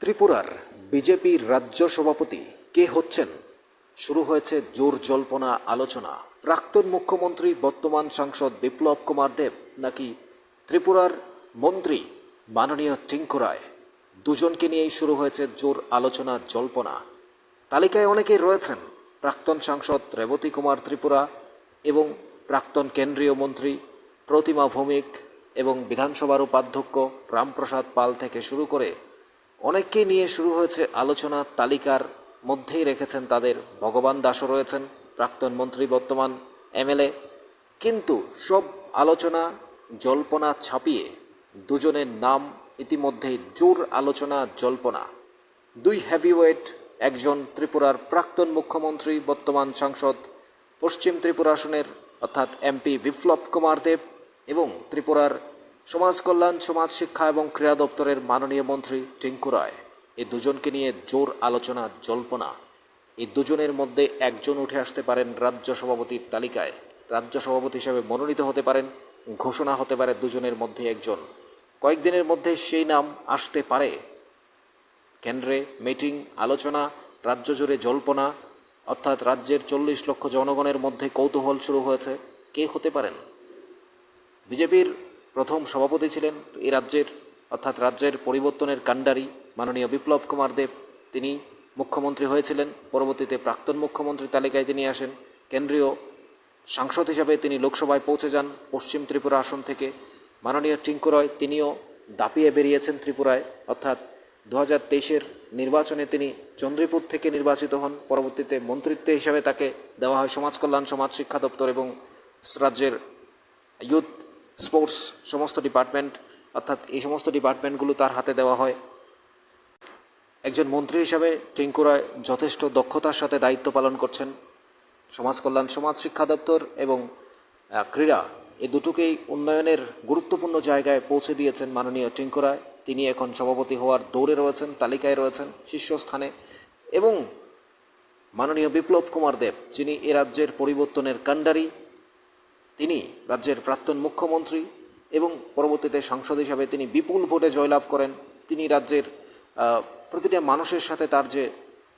ত্রিপুরার বিজেপির রাজ্য সভাপতি কে হচ্ছেন? শুরু হয়েছে জোর জল্পনা আলোচনা। প্রাক্তন মুখ্যমন্ত্রী, বর্তমান সাংসদ বিপ্লব কুমার দেব নাকি ত্রিপুরার মন্ত্রী মাননীয় টিঙ্কু রায়? দুজনকে নিয়েই শুরু হয়েছে জোর আলোচনা জল্পনা। তালিকায় অনেকেই রয়েছেন। প্রাক্তন সাংসদ রেবতী কুমার ত্রিপুরা এবং প্রাক্তন কেন্দ্রীয় মন্ত্রী প্রতিমা ভৌমিক এবং বিধানসভার উপাধ্যক্ষ রামপ্রসাদ পাল থেকে শুরু করে অনেককে নিয়ে শুরু হয়েছে আলোচনা, তালিকার মধ্যেই রেখেছেন তাদের ভগবান দাসও রয়েছেন, প্রাক্তন মন্ত্রী বর্তমান এমএলএ। কিন্তু সব আলোচনা জল্পনা ছাপিয়ে দুজনের নাম ইতিমধ্যেই জোর আলোচনা জল্পনা। দুই হেভিওয়েট একজন ত্রিপুরার প্রাক্তন মুখ্যমন্ত্রী, বর্তমান সাংসদ, পশ্চিম ত্রিপুরা আসনের অর্থাৎ এমপি বিপ্লব কুমার দেব এবং ত্রিপুরার সমাজ কল্যাণ, সমাজ শিক্ষা এবং ক্রীড়া দপ্তরের মাননীয় মন্ত্রী টিঙ্কু রায়। এই দুজনকে নিয়ে জোর আলোচনা, জল্পনা। এই দুজনের মধ্যে একজন উঠে আসতে পারেন রাজ্য সভাপতির তালিকায়। রাজ্য সভাপতি হিসেবে মনোনীত হতে পারেন, ঘোষণা হতে পারে দুজনের মধ্যে একজন। কয়েকদিনের মধ্যে সেই নাম আসতে পারে। কেন্দ্রে মিটিং, আলোচনা, রাজ্য জুড়ে জল্পনা, অর্থাৎ রাজ্যের চল্লিশ লক্ষ জনগণের মধ্যে কৌতূহল শুরু হয়েছে। কে হতে পারেন? বিজেপির প্রথম সভাপতি ছিলেন এই রাজ্যের, অর্থাৎ রাজ্যের পরিবর্তনের কাণ্ডারি মাননীয় বিপ্লব কুমার দেব। তিনি মুখ্যমন্ত্রী হয়েছিলেন, পরবর্তীতে প্রাক্তন মুখ্যমন্ত্রী তালিকায় তিনি আসেন। কেন্দ্রীয় সাংসদ হিসাবে তিনি লোকসভায় পৌঁছে যান পশ্চিম ত্রিপুরা আসন থেকে। মাননীয় টিঙ্কু রয়, তিনিও দাপিয়ে বেরিয়েছেন ত্রিপুরায়, অর্থাৎ দু হাজার নির্বাচনে তিনি চন্দ্রীপুর থেকে নির্বাচিত হন। পরবর্তীতে মন্ত্রিত্ব হিসাবে তাকে দেওয়া হয় সমাজ কল্যাণ, সমাজ শিক্ষা দপ্তর এবং রাজ্যের ইউথ স্পোর্টস সমস্ত ডিপার্টমেন্ট, অর্থাৎ এই সমস্ত ডিপার্টমেন্টগুলো তার হাতে দেওয়া হয়। একজন মন্ত্রী হিসাবে টিঙ্কু রায় যথেষ্ট দক্ষতার সাথে দায়িত্ব পালন করছেন। সমাজ কল্যাণ, সমাজ শিক্ষা দপ্তর এবং ক্রীড়া এই দুটোকেই উন্নয়নের গুরুত্বপূর্ণ জায়গায় পৌঁছে দিয়েছেন মাননীয় টিঙ্কু রায় তিনি এখন সভাপতি হওয়ার দৌড়ে রয়েছেন, তালিকায় রয়েছেন, শীর্ষস্থানে এবং মাননীয় বিপ্লব কুমার দেব, যিনি এ রাজ্যের পরিবর্তনের কাণ্ডারি তিনি রাজ্যের প্রাক্তন মুখ্যমন্ত্রী এবং পরবর্তীতে সাংসদ হিসাবে তিনি বিপুল ভোটে জয়লাভ করেন। তিনি রাজ্যের প্রতিটা মানুষের সাথে তার যে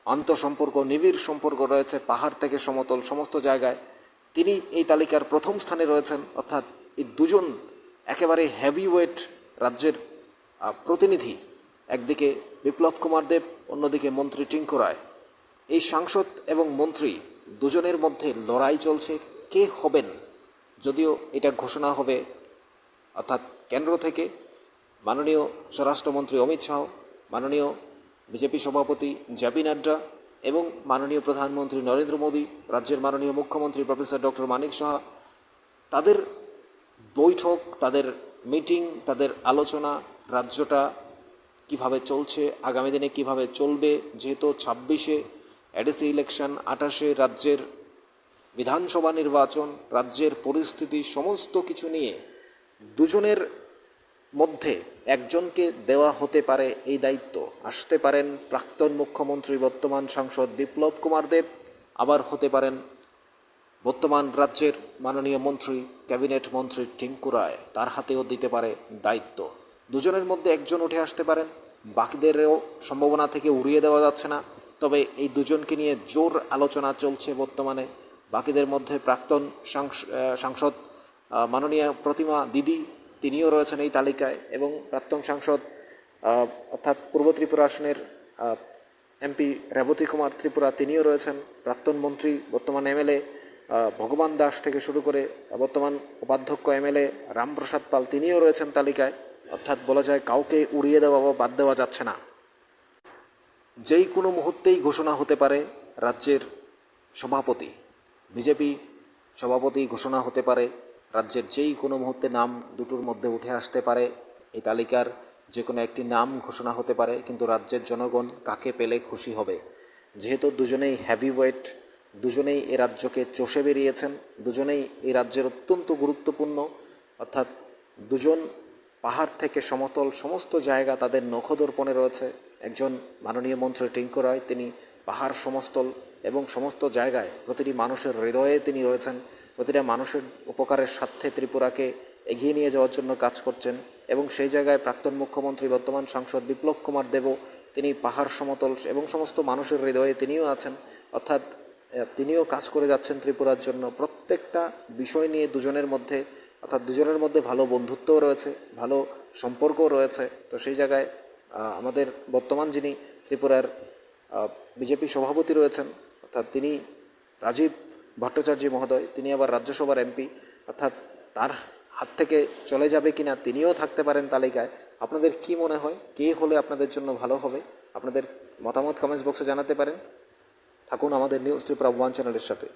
আন্তঃসম্পর্ক, নিবিড় সম্পর্ক রয়েছে, পাহাড় থেকে সমতল সমস্ত জায়গায়, তিনি এই তালিকার প্রথম স্থানে রয়েছেন। অর্থাৎ এই দুজন একেবারে হেভিওয়েট রাজ্যের প্রতিনিধি। একদিকে বিপ্লব কুমার দেব, অন্যদিকে মন্ত্রী টিঙ্কু রায়। এই সাংসদ এবং মন্ত্রী দুজনের মধ্যে লড়াই চলছে। কে হবেন? যদিও এটা ঘোষণা হবে, অর্থাৎ কেন্দ্র থেকে মাননীয় স্বরাষ্ট্রমন্ত্রী অমিত শাহ, মাননীয় বিজেপি সভাপতি জেপি নাড্ডা এবং মাননীয় প্রধানমন্ত্রী নরেন্দ্র মোদী, রাজ্যের মাননীয় মুখ্যমন্ত্রী প্রফেসর ডক্টর মানিক সাহা তাদের বৈঠক, তাদের মিটিং, তাদের আলোচনা রাজ্যটা কীভাবে চলছে, আগামী দিনে কীভাবে চলবে, যেহেতু ছাব্বিশে, এডিসি ইলেকশন, আঠাশে রাজ্যের বিধানসভা নির্বাচন, রাজ্যের পরিস্থিতি, সমস্ত কিছু নিয়ে দুজনের মধ্যে একজনকে দেওয়া হতে পারে এই দায়িত্ব। আসতে পারেন প্রাক্তন মুখ্যমন্ত্রী, বর্তমান সাংসদ বিপ্লব কুমার দেব, আবার হতে পারেন বর্তমান রাজ্যের মাননীয় মন্ত্রী, ক্যাবিনেট মন্ত্রী টিঙ্কু রায়। তার হাতেও দিতে পারে দায়িত্ব। দুজনের মধ্যে একজন উঠে আসতে পারেন, বাকিদেরও সম্ভাবনা থেকে উড়িয়ে দেওয়া যাচ্ছে না। তবে এই দুজনকে নিয়ে জোর আলোচনা চলছে বর্তমানে। বাকিদের মধ্যে প্রাক্তন সাংস- সাংসদ মাননীয় প্রতিমা দিদি তিনিও রয়েছেন এই তালিকায় এবং প্রাক্তন সাংসদ অর্থাৎ পূর্ব ত্রিপুরা আসনের এমপি রেবতী কুমার ত্রিপুরা তিনিও রয়েছেন। প্রাক্তন মন্ত্রী, বর্তমান এমএলএ ভগবান দাস থেকে শুরু করে বর্তমান উপাধ্যক্ষ এমএলএ রামপ্রসাদ পাল তিনিও রয়েছেন তালিকায়। অর্থাৎ বলা যায় কাউকে উড়িয়ে দেওয়া বা বাদ দেওয়া যাচ্ছে না। যেই কোনো মুহূর্তেই ঘোষণা হতে পারে রাজ্যের সভাপতি। বিজেপি সভাপতি ঘোষণা হতে পারে, রাজ্যের যেই কোনো মুহূর্তে নাম দুটোর মধ্যে উঠে আসতে পারে, এই তালিকার যে কোনো একটি নাম ঘোষণা হতে পারে, কিন্তু রাজ্যের জনগণ কাকে পেলে খুশি হবে? যেহেতু দুজনেই হ্যাভিওয়েট দুজনেই এ রাজ্যকে চষে বেরিয়েছেন, দুজনেই এই রাজ্যের অত্যন্ত গুরুত্বপূর্ণ, অর্থাৎ দুজন পাহাড় থেকে সমতল সমস্ত জায়গা তাদের নখদর্পণে রয়েছে। একজন মাননীয় মন্ত্রী টিঙ্কু রায়, তিনি পাহাড় সমস্তল এবং সমস্ত জায়গায় প্রতিটি মানুষের হৃদয়ে তিনি রয়েছেন, প্রতিটা মানুষের উপকারের স্বার্থে ত্রিপুরাকে এগিয়ে নিয়ে যাওয়ার জন্য কাজ করছেন এবং সেই জায়গায় প্রাক্তন মুখ্যমন্ত্রী, বর্তমান সাংসদ বিপ্লব কুমার দেবও তিনি পাহাড় সমতল এবং সমস্ত মানুষের হৃদয়ে তিনিও আছেন, অর্থাৎ তিনিও কাজ করে যাচ্ছেন ত্রিপুরার জন্য। প্রত্যেকটা বিষয় নিয়ে দুজনের মধ্যে, অর্থাৎ দুজনের মধ্যে ভালো বন্ধুত্বও রয়েছে, ভালো সম্পর্কও রয়েছে। তো সেই জায়গায় আমাদের বর্তমান যিনি ত্রিপুরার বিজেপি সভাপতি রয়েছেন, অর্থাৎ তিনি রাজীব ভট্টাচার্য মহোদয়, তিনি আবার রাজ্যসভার এমপি, অর্থাৎ তার হাত থেকে চলে যাবে কি না তিনিও থাকতে পারেন তালিকায়। আপনাদের কি মনে হয়? কে হলে আপনাদের জন্য ভালো হবে? আপনাদের মতামত কমেন্টস বক্সে জানাতে পারেন। থাকুন আমাদের নিউজ ত্রিপুরা ওয়ান চ্যানেলের সাথে।